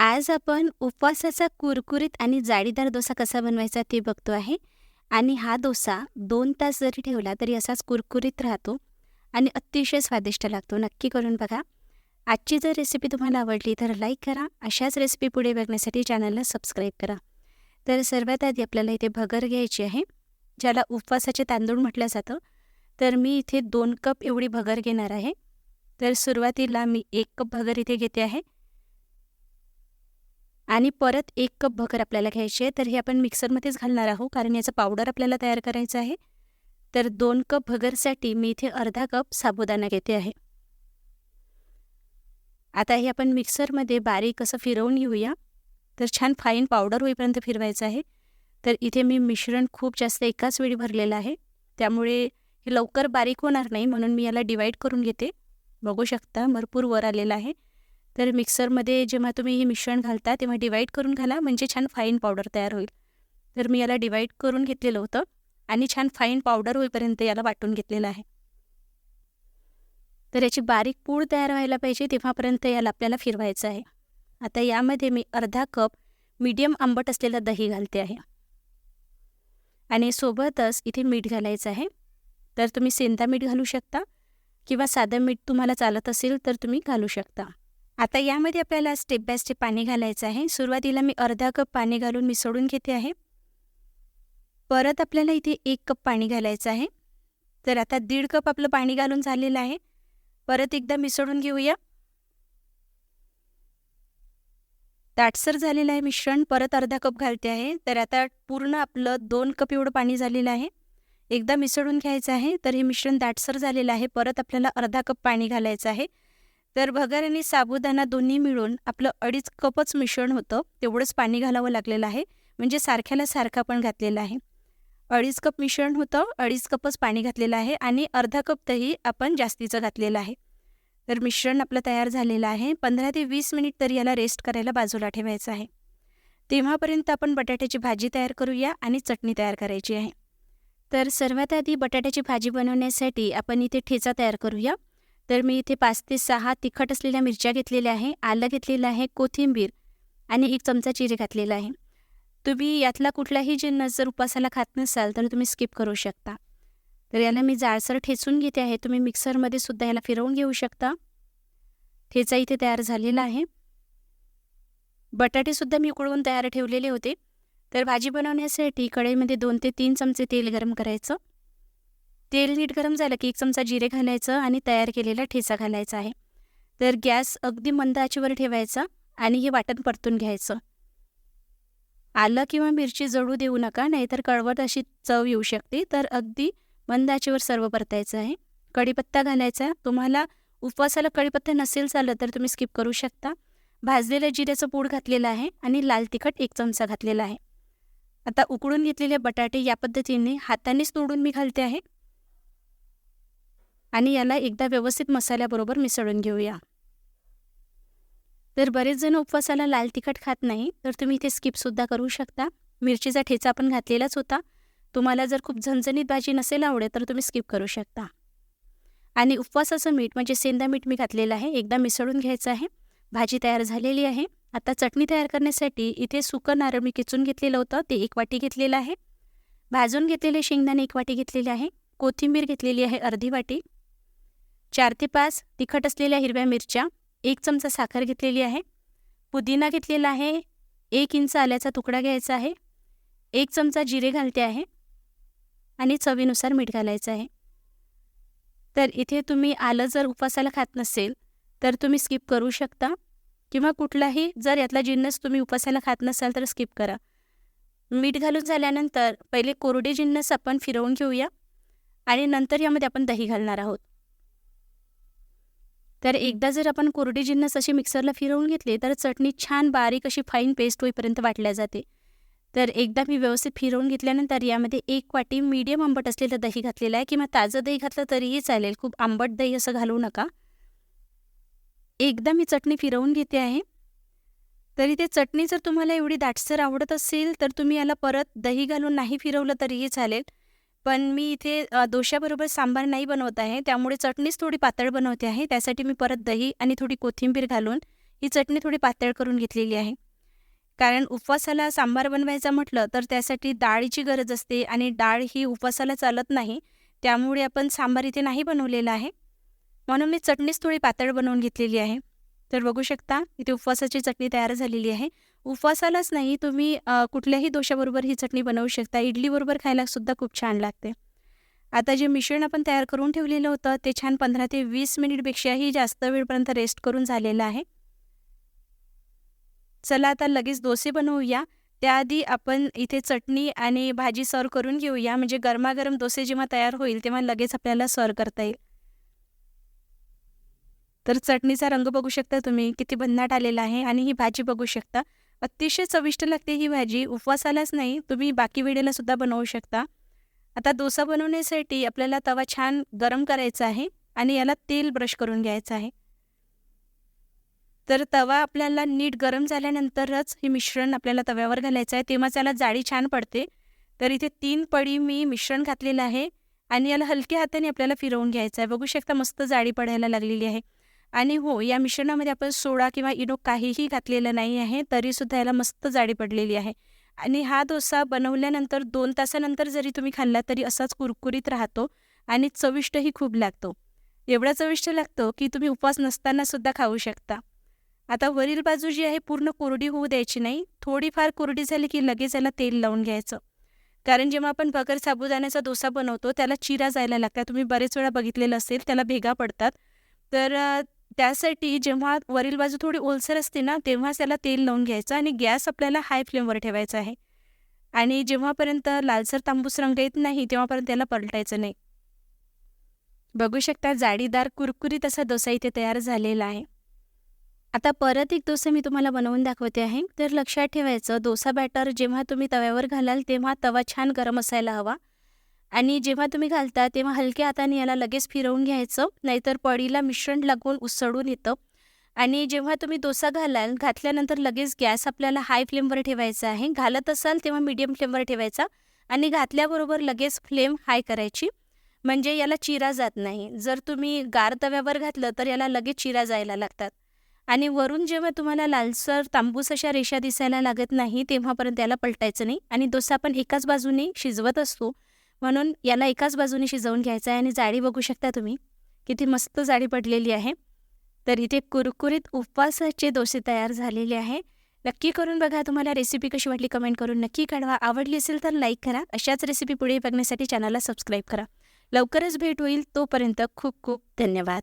आज आपण उपवासाचा कुरकुरीत आणि जाळीदार डोसा कसा बनवायचा ते बघतो आहे. आणि हा डोसा दोन तास जरी ठेवला तरी असाच कुरकुरीत राहतो आणि अतिशय स्वादिष्ट लागतो. नक्की करून बघा. आजची जर रेसिपी तुम्हाला आवडली तर लाईक करा. अशाच रेसिपी पुढे बघण्यासाठी चॅनलला सबस्क्राईब करा. तर सर्वात आधी आपल्याला इथे भगर घ्यायची आहे ज्याला उपवासाचे तांदूळ म्हटलं जातं. तर मी इथे दोन कप एवढी भगर घेणार आहे. तर सुरुवातीला मी एक कप भगर इथे घेते आहे. आणि परत एक कप भगर आपल्याला घ्यायची आहे. तर हे आपण मिक्सरमध्येच घालणार आहोत कारण याचं पावडर आपल्याला तयार करायचं आहे. तर दोन कप भगरसाठी मी इथे अर्धा कप साबुदाणा घेते आहे. आता हे आपण मिक्सरमध्ये बारीक असं फिरवून घेऊया. तर छान फाईन पावडर होईपर्यंत फिरवायचं आहे. तर इथे मी मिश्रण खूप जास्त एकाच वेळी भरलेलं आहे. त्यामुळे हे लवकर बारीक होणार नाही म्हणून मी याला डिवाईड करून घेते. बघू शकता भरपूर वर आलेलं आहे. तर मिक्सरमध्ये जेव्हा तुम्ही हे मिश्रण घालता तेव्हा डिवाईड करून घाला म्हणजे छान फाईन पावडर तयार होईल. तर मी याला डिवाईड करून घेतलेलं होतं आणि छान फाईन पावडर होईपर्यंत याला वाटून घेतलेलं आहे. तर याची बारीक पूड तयार व्हायला पाहिजे तेव्हापर्यंत याला आपल्याला फिरवायचं आहे. आता यामध्ये मी अर्धा कप मीडियम आंबट असलेलं दही घालते आहे. आणि सोबतच इथे मीठ घालायचं आहे. तर तुम्ही सेंदा मीठ घालू शकता किंवा साधं मीठ तुम्हाला चालत असेल तर तुम्ही घालू शकता. आता यामध्ये आपल्याला स्टेप बाय स्टेप पाणी घालायचं आहे. सुरुवातीला मी अर्धा कप पाणी घालून मिसळून घेते आहे. परत आपल्याला इथे एक कप पाणी घालायचं आहे. तर आता दीड कप आपलं पाणी घालून झालेलं आहे. परत एकदा मिसळून घेऊया. दाटसर झालेलं आहे मिश्रण. परत अर्धा कप घालते आहे. तर आता पूर्ण आपलं दोन कप एवढं पाणी झालेलं आहे. एकदा मिसळून घ्यायचं आहे. तर हे मिश्रण दाटसर झालेलं आहे. परत आपल्याला अर्धा कप पाणी घालायचं आहे. तर भगर आणि साबुदाणा दोन्ही मिळून आपलं अडीच कपच मिश्रण होतं. तेवढंच पाणी घालावं लागलेलं आहे. म्हणजे सारख्याला सारखा पण घातलेला आहे. अडीच कप मिश्रण होतं. अडीच कपच पाणी घातलेलं आहे आणि अर्धा कप दही आपण जास्तीचं घातलेलं आहे. तर मिश्रण आपलं तयार झालेलं आहे. पंधरा ते वीस मिनिट तरी याला रेस्ट करायला बाजूला ठेवायचं आहे. तेव्हापर्यंत आपण बटाट्याची भाजी तयार करूया आणि चटणी तयार करायची आहे. तर सर्वात आधी बटाट्याची भाजी बनवण्यासाठी आपण इथे ठेचा तयार करूया. तर मी इथे पाच ते सहा तिखट असलेल्या मिरच्या घेतलेल्या आहे आलं घेतलेलं आहे कोथिंबीर आणि एक चमचा चिरे घातलेला आहे. तुम्ही यातला कुठलाही जिन्नस जर उपासाला खात नसाल तर तुम्ही स्किप करू शकता. तर याला मी जाळसर ठेचून घेते आहे. तुम्ही मिक्सरमध्ये सुद्धा याला फिरवून घेऊ शकता. ठेचा इथे तयार झालेला आहे. बटाटेसुद्धा मी उकळवून तयार ठेवलेले होते. तर भाजी बनवण्यासाठी कढईमध्ये दोन ते तीन चमचे तेल गरम करायचं. तेल नीट गरम झालं की एक चमचा जिरे घालायचं आणि तयार केलेला ठेचा घालायचा आहे. तर गॅस अगदी मंद आचेवर ठेवायचा आणि हे वाटण परतून घ्यायचं. आलं किंवा मिरची जळू देऊ नका नाहीतर कळवट अशी चव येऊ शकते. तर अगदी मंद आचेवर सर्व परतायचं आहे. कढीपत्ता घालायचा. तुम्हाला उपवासाला कढीपत्ता नसेल चाललं तर तुम्ही स्किप करू शकता. भाजलेल्या जिऱ्याचं पूड घातलेलं आहे आणि लाल तिखट एक चमचा घातलेला आहे. आता उकळून घेतलेले बटाटे या पद्धतीने हातानेच तोडून मी घालते आहे. आणि याला एकदा व्यवस्थित मसाल्याबरोबर मिसळून घेऊया. तर बरेच जण उपवासाला लाल तिखट खात नाही तर तुम्ही इथे स्किपसुद्धा करू शकता. मिरचीचा ठेचा पण घातलेलाच होता. तुम्हाला जर खूप झणझणीत भाजी नसेल आवडत तर तुम्ही स्किप करू शकता. आणि उपवासाचं मीठ म्हणजे सेंदा मीठ मी घातलेलं आहे एकदा मिसळून घ्यायचं आहे. भाजी तयार झालेली आहे. आता चटणी तयार करण्यासाठी इथे सुकं नारळ मी किचून घेतलेलं होतं ते एक वाटी घेतलेलं आहे. भाजून घेतलेले शेंगदाणे एक वाटी घेतलेले आहे. कोथिंबीर घेतलेली आहे अर्धी वाटी. चार ते पाच तिखट असलेल्या हिरव्या मिरच्या एक चमचा साखर घेतलेली आहे. पुदिना घेतलेला आहे. एक इंच आल्याचा तुकडा घ्यायचा आहे. एक चमचा जिरे घालते आहे. आणि चवीनुसार मीठ घालायचं आहे. तर इथे तुम्ही आलं जर उपासाला खात नसेल तर तुम्ही स्किप करू शकता. किंवा कुठलाही जर यातला जिन्नस तुम्ही उपवासाला खात नसाल तर स्किप करा. मीठ घालून झाल्यानंतर पहिले कोरडे जिन्नस आपण फिरवून घेऊया. आणि नंतर यामध्ये आपण दही घालणार आहोत. तर एकदा जर आपण कोरडी जिन्नस अशी मिक्सरला फिरवून घेतले तर चटणी छान बारीक अशी फाईन पेस्ट होईपर्यंत वाटल्या जाते. तर एकदा मी व्यवस्थित फिरवून घेतल्यानंतर यामध्ये एक वाटी मीडियम आंबट असलेलं दही घातलेलं आहे किंवा ताजं दही घातलं तरीही चालेल. खूप आंबट दही असं घालू नका. एकदा मी चटणी फिरवून घेते आहे. तरी ते चटणी जर तुम्हाला एवढी दाटसर आवडत असेल तर तुम्ही याला परत दही घालून नाही फिरवलं तरीही चालेल. पण मी इथे दोश्याबरोबर सांबार नाही बनवत आहे. त्यामुळे चटणीच थोडी पातळ बनवते आहे. त्यासाठी मी परत दही आणि थोडी कोथिंबीर घालून ही चटणी थोडी पातळ करून घेतलेली आहे. कारण उपवासाला सांबार बनवायचा म्हटलं तर त्यासाठी डाळीची गरज असते आणि डाळ ही उपवासाला चालत नाही. त्यामुळे आपण सांबार इथे नाही बनवलेला आहे. म्हणून मी चटणीच थोडी पातळ बनवून घेतलेली आहे. तर बघू शकता इथे उपवासाची चटणी तयार झालेली आहे. उपवासालाच नाही तुम्ही कुठल्याही दोशाबरोबर ही चटणी बनवू शकता. इडलीबरोबर खायला सुद्धा खूप छान लागते. आता जे मिश्रण आपण तयार करून ठेवलेलं होतं ते छान पंधरा ते वीस मिनिटपेक्षाही जास्त वेळपर्यंत रेस्ट करून झालेलं आहे. चला आता लगेच डोसे बनवूया. त्याआधी आपण इथे चटणी आणि भाजी सर्व करून घेऊया. म्हणजे गरमागरम डोसे जेव्हा तयार होईल तेव्हा लगेच आपल्याला सर्व करता येईल. तर चटणीचा रंग बघू शकता तुम्ही किती भन्नाट आलेला आहे आणि ही भाजी बघू शकता. अतिशय चविष्ट लागते ही भाजी उपवासालाच नाही तुम्ही बाकी वेळेला सुद्धा बनवू शकता. आता डोसा बनवण्यासाठी आपल्याला तवा छान गरम करायचा आहे आणि याला तेल ब्रश करून घ्यायचं आहे. तर तवा आपल्याला नीट गरम झाल्यानंतरच हे मिश्रण आपल्याला तव्यावर घालायचं आहे. तेव्हा त्याला जाळी छान पडते. तर इथे तीन पडी मी मिश्रण घातलेलं आहे आणि याला हलक्या हाताने आपल्याला फिरवून घ्यायचं आहे. बघू शकता मस्त जाळी पडायला लागलेली आहे. आणि हो या मिश्रणामध्ये आपण सोडा किंवा इनो काहीही घातलेलं नाही आहे तरीसुद्धा याला मस्त जाडी पडलेली आहे. आणि हा डोसा बनवल्यानंतर दोन तासानंतर जरी तुम्ही खाल्ला तरी असाच कुरकुरीत राहतो आणि चविष्टही खूप लागतो. एवढा चविष्ट लागतो की तुम्ही उपवास नसतानासुद्धा खाऊ शकता. आता वरील बाजू जी आहे पूर्ण कोरडी होऊ द्यायची नाही. थोडीफार कोरडी झाली की लगेच याला तेल लावून घ्यायचं. कारण जेव्हा आपण बगर साबुदाण्याचा डोसा बनवतो त्याला चिरा जायला लागतात. तुम्ही बरेच वेळा बघितलेलं असेल त्याला भेगा पडतात. तर त्यासाठी जेव्हा वरील बाजू थोडी ओलसर असते ना तेव्हाच त्याला तेल लावून घ्यायचं आणि गॅस आपल्याला हाय फ्लेमवर ठेवायचा आहे. आणि जेव्हापर्यंत लालसर तांबूस रंग येत नाही तेव्हापर्यंत त्याला पलटायचं नाही. बघू शकता जाडीदार कुरकुरीत असा डोसा इथे तयार झालेला आहे. आता परत एक डोसा मी तुम्हाला बनवून दाखवते आहे. तर लक्षात ठेवायचं डोसा बॅटर जेव्हा तुम्ही तव्यावर घालाल तेव्हा तवा छान गरम असायला हवा. आणि जेव्हा तुम्ही घालता तेव्हा हलक्या हाताने याला लगेच फिरवून घ्यायचं नाहीतर पडीला मिश्रण लागून उसळून येतं. आणि जेव्हा तुम्ही डोसा घालाल घातल्यानंतर लगेच गॅस आपल्याला हाय फ्लेमवर ठेवायचा आहे. घालत असाल तेव्हा मीडियम फ्लेमवर ठेवायचा आणि घातल्याबरोबर लगेच फ्लेम हाय करायची. म्हणजे याला चिरा जात नाही. जर तुम्ही गार तव्यावर घातलं तर याला लगेच चिरा जायला लागतात. आणि वरून जेव्हा तुम्हाला लालसर तांबूस अशा रेषा दिसायला लागत नाही तेव्हापर्यंत याला पलटायचं नाही. आणि डोसा आपण एकाच बाजूने शिजवत असतो. म्हणून याला एकाच बाजूने शिजवून घ्यायचं आहे आणि जाळी बघू शकता तुम्ही. किती मस्त जाळी पडलेली आहे. तर इथे कुरकुरीत उपवासाचे डोसे तयार झालेले आहे. नक्की करून बघा तुम्हाला रेसिपी कशी वाटली कमेंट करून नक्की काढवा आवडली असेल तर लाईक करा. अशाच रेसिपी पुढे बघण्यासाठी चॅनलला सबस्क्राईब करा. लवकरच भेट होईल. तोपर्यंत खूप खूप धन्यवाद.